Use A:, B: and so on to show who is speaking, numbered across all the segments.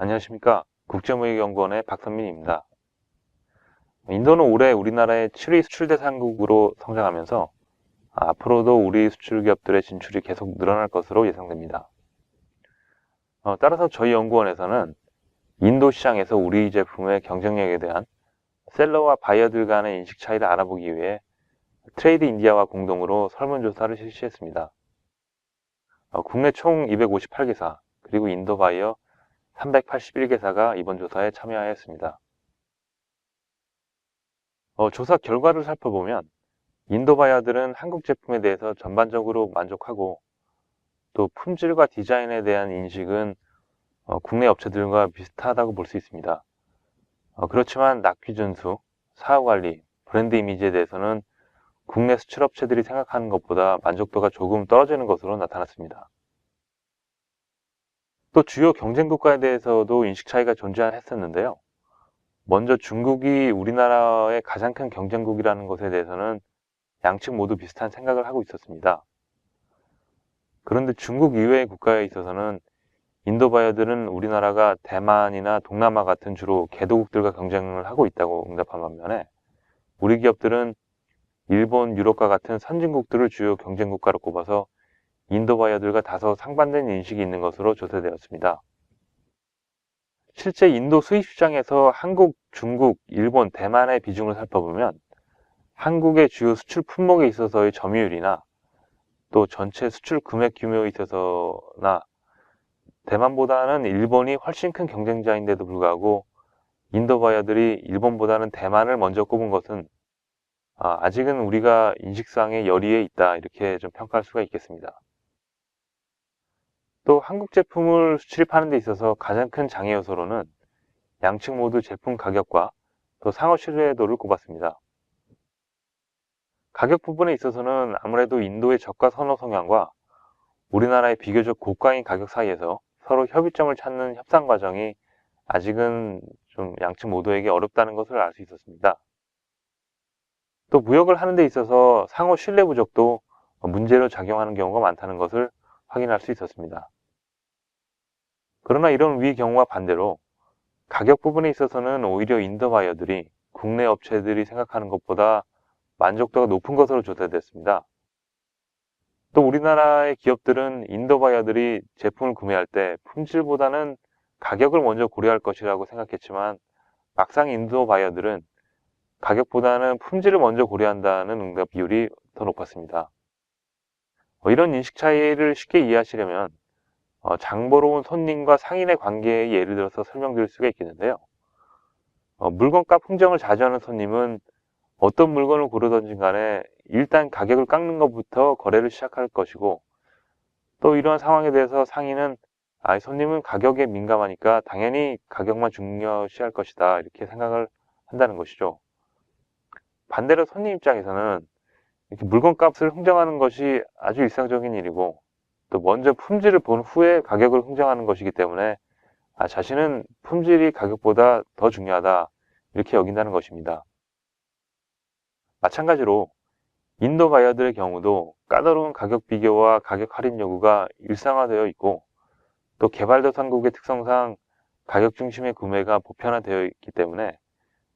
A: 안녕하십니까. 국제무역연구원의 박선민입니다. 인도는 올해 우리나라의 7위 수출 대상국으로 성장하면서 앞으로도 우리 수출 기업들의 진출이 계속 늘어날 것으로 예상됩니다. 어, 따라서 저희 연구원에서는 인도 시장에서 우리 제품의 경쟁력에 대한 셀러와 바이어들 간의 인식 차이를 알아보기 위해 트레이드 인디아와 공동으로 설문조사를 실시했습니다. 어, 국내 총 258개사, 그리고 인도 바이어 381개사가 이번 조사에 참여하였습니다. 어, 조사 결과를 살펴보면 인도 바이어들은 한국 제품에 대해서 전반적으로 만족하고 또 품질과 디자인에 대한 인식은 어, 국내 업체들과 비슷하다고 볼 수 있습니다. 어, 그렇지만 납기 준수, 사후 관리, 브랜드 이미지에 대해서는 국내 수출 업체들이 생각하는 것보다 만족도가 조금 떨어지는 것으로 나타났습니다. 또 주요 경쟁 국가에 대해서도 인식 차이가 존재했었는데요. 먼저 중국이 우리나라의 가장 큰 경쟁국이라는 것에 대해서는 양측 모두 비슷한 생각을 하고 있었습니다. 그런데 중국 이외의 국가에 있어서는 인도 바이어들은 우리나라가 대만이나 동남아 같은 주로 개도국들과 경쟁을 하고 있다고 응답한 반면에 우리 기업들은 일본, 유럽과 같은 선진국들을 주요 경쟁국가로 꼽아서 인도 바이어들과 다소 상반된 인식이 있는 것으로 조사되었습니다. 실제 인도 수입 시장에서 한국, 중국, 일본, 대만의 비중을 살펴보면 한국의 주요 수출 품목에 있어서의 점유율이나 또 전체 수출 금액 규모에 있어서나 대만보다는 일본이 훨씬 큰 경쟁자인데도 불구하고 인도 바이어들이 일본보다는 대만을 먼저 꼽은 것은 아, 아직은 우리가 인식상의 열의에 있다 이렇게 좀 평가할 수가 있겠습니다. 또 한국 제품을 수출입하는 데 있어서 가장 큰 장애 요소로는 양측 모두 제품 가격과 또 상호 신뢰도를 꼽았습니다. 가격 부분에 있어서는 아무래도 인도의 저가 선호 성향과 우리나라의 비교적 고가인 가격 사이에서 서로 협의점을 찾는 협상 과정이 아직은 좀 양측 모두에게 어렵다는 것을 알 수 있었습니다. 또 무역을 하는 데 있어서 상호 신뢰 부족도 문제로 작용하는 경우가 많다는 것을 확인할 수 있었습니다. 그러나 이런 위 경우와 반대로 가격 부분에 있어서는 오히려 인도 바이어들이 국내 업체들이 생각하는 것보다 만족도가 높은 것으로 조사됐습니다. 또 우리나라의 기업들은 인도 바이어들이 제품을 구매할 때 품질보다는 가격을 먼저 고려할 것이라고 생각했지만 막상 인도 바이어들은 가격보다는 품질을 먼저 고려한다는 응답 비율이 더 높았습니다. 어, 이런 인식 차이를 쉽게 이해하시려면 어, 장 보러 온 손님과 상인의 관계의 예를 들어서 설명드릴 수가 있겠는데요. 어, 물건값 흥정을 자주 하는 손님은 어떤 물건을 고르던지 간에 일단 가격을 깎는 것부터 거래를 시작할 것이고 또 이러한 상황에 대해서 상인은 아, 손님은 가격에 민감하니까 당연히 가격만 중요시할 것이다 이렇게 생각을 한다는 것이죠. 반대로 손님 입장에서는 이렇게 물건값을 흥정하는 것이 아주 일상적인 일이고 또 먼저 품질을 본 후에 가격을 흥정하는 것이기 때문에 아, 자신은 품질이 가격보다 더 중요하다 이렇게 여긴다는 것입니다. 마찬가지로 인도 바이어들의 경우도 까다로운 가격 비교와 가격 할인 요구가 일상화되어 있고 또 개발도상국의 특성상 가격 중심의 구매가 보편화되어 있기 때문에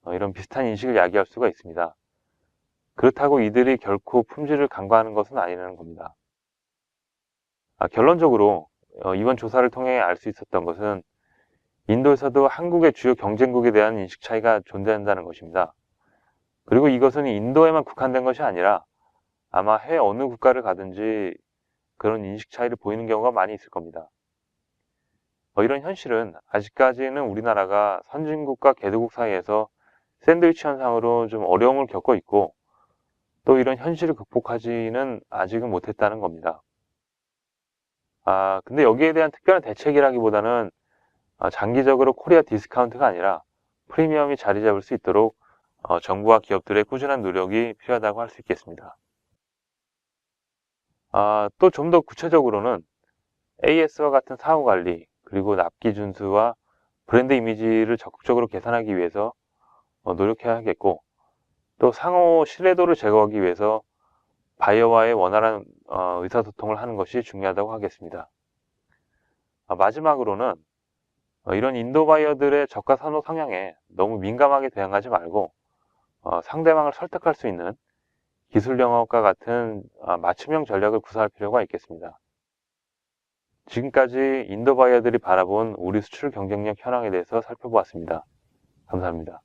A: 어, 이런 비슷한 인식을 야기할 수가 있습니다. 그렇다고 이들이 결코 품질을 간과하는 것은 아니라는 겁니다. 아, 결론적으로 어, 이번 조사를 통해 알 수 있었던 것은 인도에서도 한국의 주요 경쟁국에 대한 인식 차이가 존재한다는 것입니다. 그리고 이것은 인도에만 국한된 것이 아니라 아마 해외 어느 국가를 가든지 그런 인식 차이를 보이는 경우가 많이 있을 겁니다. 어, 이런 현실은 아직까지는 우리나라가 선진국과 개도국 사이에서 샌드위치 현상으로 좀 어려움을 겪고 있고 또 이런 현실을 극복하지는 아직은 못했다는 겁니다. 아, 근데 여기에 대한 특별한 대책이라기보다는 아, 장기적으로 코리아 디스카운트가 아니라 프리미엄이 자리 잡을 수 있도록 어, 정부와 기업들의 꾸준한 노력이 필요하다고 할 수 있겠습니다. 아, 또 좀 더 구체적으로는 AS와 같은 사후 관리, 그리고 납기 준수와 브랜드 이미지를 적극적으로 개선하기 위해서 어, 노력해야 하겠고, 또 상호 신뢰도를 제거하기 위해서 바이어와의 원활한 어, 의사소통을 하는 것이 중요하다고 하겠습니다. 아, 마지막으로는 어, 이런 인도 바이어들의 저가 선호 성향에 너무 민감하게 대응하지 말고 어, 상대방을 설득할 수 있는 기술 영업과 같은 아, 맞춤형 전략을 구사할 필요가 있겠습니다. 지금까지 인도 바이어들이 바라본 우리 수출 경쟁력 현황에 대해서 살펴보았습니다. 감사합니다.